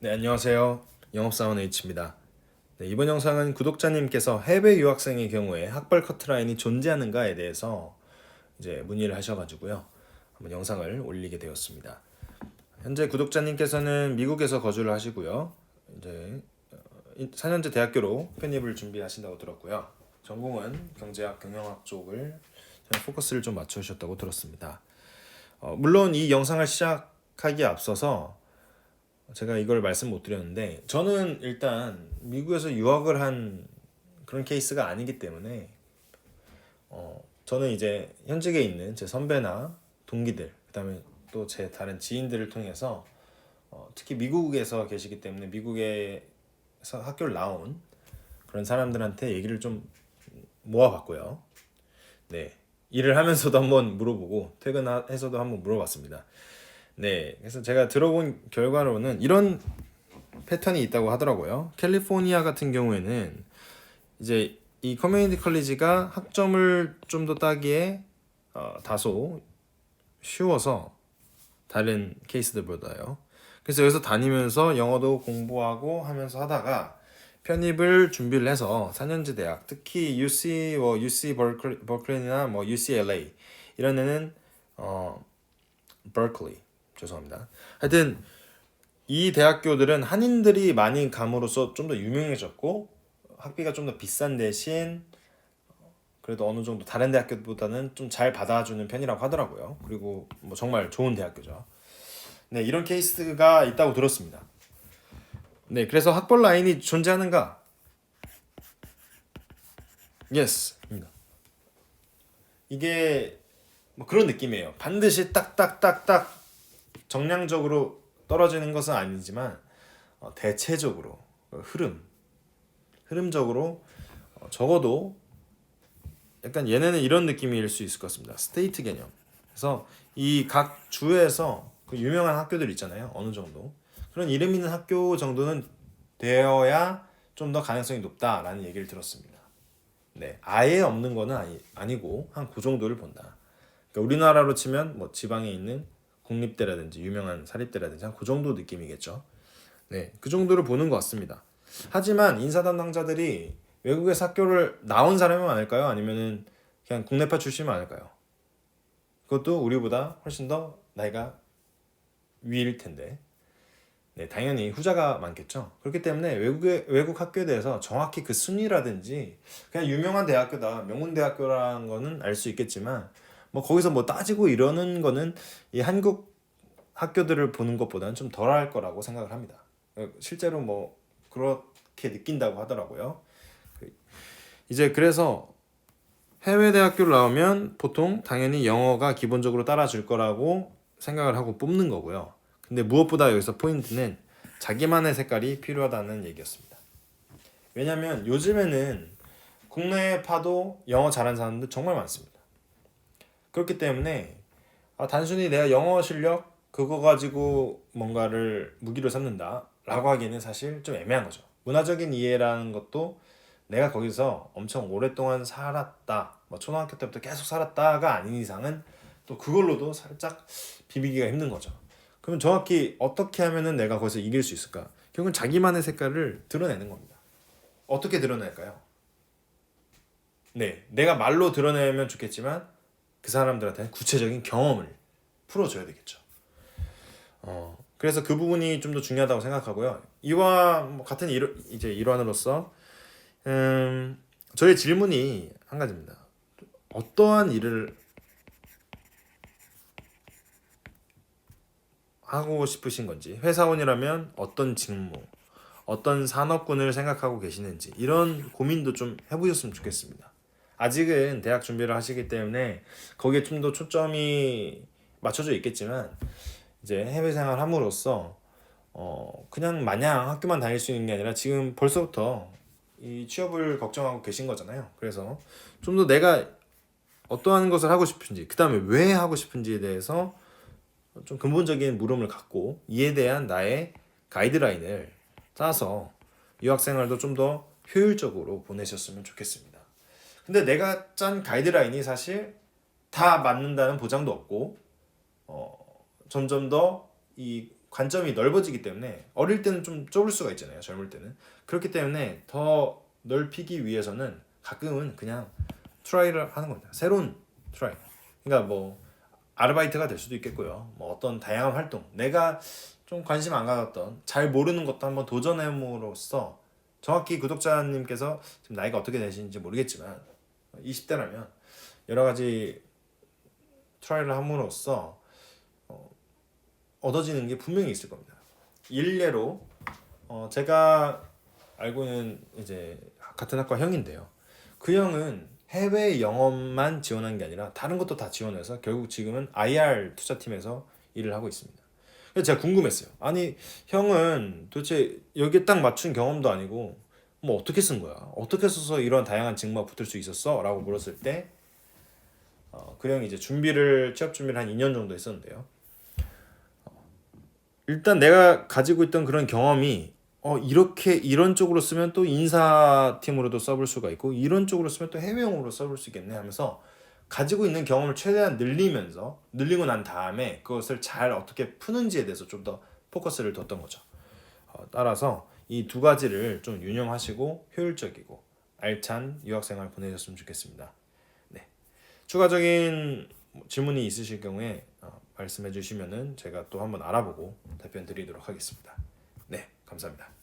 네, 안녕하세요. 영업사원 H입니다. 네, 이번 영상은 구독자님께서 해외 유학생의 경우에 학벌 커트라인이 존재하는가에 대해서 이제 문의를 하셔가지고요. 한번 영상을 올리게 되었습니다. 현재 구독자님께서는 미국에서 거주를 하시고요. 이제 4년제 대학교로 편입을 준비하신다고 들었고요. 전공은 경제학, 경영학 쪽을 포커스를 좀 맞추셨다고 들었습니다. 어, 물론 이 영상을 시작하기에 앞서서 제가 이걸 말씀 못 드렸는데 저는 일단 미국에서 유학을 한 그런 케이스가 아니기 때문에 어 저는 이제 현직에 있는 제 선배나 동기들 그다음에 또 제 다른 지인들을 통해서 어 특히 미국에서 계시기 때문에 미국에서 학교를 나온 그런 사람들한테 얘기를 좀 모아봤고요. 네 일을 하면서도 한번 물어보고 퇴근해서도 한번 물어봤습니다. 네, 그래서 제가 들어본 결과로는 이런 패턴이 있다고 하더라고요. 캘리포니아 같은 경우에는 이제 이 커뮤니티 컬리지가 학점을 좀 더 따기에 어, 다소 쉬워서 다른 케이스들보다요. 그래서 여기서 다니면서 영어도 공부하고 하면서 하다가 편입을 준비를 해서 4년제 대학, 특히 UC, 뭐 UC 버클리나 뭐 UCLA 이런 데는 어 버클리 죄송합니다. 하여튼 이 대학교들은 한인들이 많이 감으로써 좀 더 유명해졌고 학비가 좀 더 비싼 대신 그래도 어느 정도 다른 대학교보다는 좀 잘 받아주는 편이라고 하더라고요. 그리고 뭐 정말 좋은 대학교죠. 네, 이런 케이스가 있다고 들었습니다. 네, 그래서 학벌 라인이 존재하는가? 예스입니다. 이게 뭐 그런 느낌이에요. 반드시 딱딱딱딱 정량적으로 떨어지는 것은 아니지만 어, 대체적으로 어, 흐름 흐름적으로 어, 적어도 약간 얘네는 이런 느낌일 수 있을 것 같습니다. 스테이트 개념. 그래서 이 각 주에서 그 유명한 학교들 있잖아요. 어느 정도 그런 이름 있는 학교 정도는 되어야 좀 더 가능성이 높다라는 얘기를 들었습니다. 네, 아예 없는 거는 아니, 아니고 한 그 정도를 본다. 그러니까 우리나라로 치면 뭐 지방에 있는 국립대라든지 유명한 사립대라든지 한 그 정도 느낌이겠죠. 네, 그 정도를 보는 것 같습니다. 하지만 인사 담당자들이 외국에서 학교를 나온 사람이 많을까요? 아니면은 그냥 국내파 출신이 많을까요? 그것도 우리보다 훨씬 더 나이가 위일 텐데. 네, 당연히 후자가 많겠죠. 그렇기 때문에 외국의 외국 학교에 대해서 정확히 그 순위라든지 그냥 유명한 대학교다, 명문 대학교라는 거는 알 수 있겠지만 뭐 거기서 뭐 따지고 이러는 거는 이 한국 학교들을 보는 것보다는 좀 덜할 거라고 생각을 합니다. 실제로 뭐 그렇게 느낀다고 하더라고요. 그 이제 그래서 해외 대학교를 나오면 보통 당연히 영어가 기본적으로 따라줄 거라고 생각을 하고 뽑는 거고요. 근데 무엇보다 여기서 포인트는 자기만의 색깔이 필요하다는 얘기였습니다. 왜냐면 요즘에는 국내파도 영어 잘하는 사람들 정말 많습니다. 그렇기 때문에 아, 단순히 내가 영어 실력 그거 가지고 뭔가를 무기로 삼는다라고 하기에는 사실 좀 애매한 거죠. 문화적인 이해라는 것도 내가 거기서 엄청 오랫동안 살았다, 뭐 초등학교 때부터 계속 살았다가 아닌 이상은 또 그걸로도 살짝 비비기가 힘든 거죠. 그러면 정확히 어떻게 하면은 내가 거기서 이길 수 있을까? 결국은 자기만의 색깔을 드러내는 겁니다. 어떻게 드러낼까요? 네, 내가 말로 드러내면 좋겠지만 그 사람들한테 구체적인 경험을 풀어줘야 되겠죠. 어, 그래서 그 부분이 좀 더 중요하다고 생각하고요. 이와 뭐 같은 일, 이제 일환으로서 음, 저의 질문이 한 가지입니다. 어떠한 일을 하고 싶으신 건지 회사원이라면 어떤 직무, 어떤 산업군을 생각하고 계시는지 이런 고민도 좀 해보셨으면 좋겠습니다. 아직은 대학 준비를 하시기 때문에 거기에 좀 더 초점이 맞춰져 있겠지만 이제 해외 생활 함으로써 어 그냥 마냥 학교만 다닐 수 있는 게 아니라 지금 벌써부터 이 취업을 걱정하고 계신 거잖아요. 그래서 좀 더 내가 어떠한 것을 하고 싶은지, 그 다음에 왜 하고 싶은지에 대해서 좀 근본적인 물음을 갖고 이에 대한 나의 가이드라인을 짜서 유학생활도 좀 더 효율적으로 보내셨으면 좋겠습니다. 근데 내가 짠 가이드라인이 사실 다 맞는다는 보장도 없고 어, 점점 더 이 관점이 넓어지기 때문에 어릴 때는 좀 좁을 수가 있잖아요. 젊을 때는 그렇기 때문에 더 넓히기 위해서는 가끔은 그냥 트라이를 하는 겁니다. 새로운 트라이. 그러니까 뭐 아르바이트가 될 수도 있겠고요. 뭐 어떤 다양한 활동, 내가 좀 관심 안 가졌던 잘 모르는 것도 한번 도전해봄으로써 정확히 구독자님께서 지금 나이가 어떻게 되시는지 모르겠지만 20대라면 여러 가지 트라이를 함으로써 어, 얻어지는 게 분명히 있을 겁니다. 일례로 어, 제가 알고 있는 이제 같은 학과 형인데요. 그 형은 해외 영업만 지원한 게 아니라 다른 것도 다 지원해서 결국 지금은 IR 투자팀에서 일을 하고 있습니다. 그래서 제가 궁금했어요. 아니 형은 도대체 여기에 딱 맞춘 경험도 아니고 뭐 어떻게 쓴 거야? 어떻게 써서 이런 다양한 직무가 붙을 수 있었어? 라고 물었을 때 어, 그 형이 이제 준비를 취업 준비를 한 2년 정도 했었는데요. 어, 일단 내가 가지고 있던 그런 경험이 어 이렇게 이런 쪽으로 쓰면 또 인사팀으로도 써볼 수가 있고 이런 쪽으로 쓰면 또 해외용으로 써볼 수 있겠네 하면서 가지고 있는 경험을 최대한 늘리면서 늘리고 난 다음에 그것을 잘 어떻게 푸는지에 대해서 좀 더 포커스를 뒀던 거죠. 어, 따라서 이 두 가지를 좀 유념하시고 효율적이고 알찬 유학생활 보내셨으면 좋겠습니다. 네. 추가적인 질문이 있으실 경우에 어, 말씀해 주시면은 제가 또 한번 알아보고 답변 드리도록 하겠습니다. 네, 감사합니다.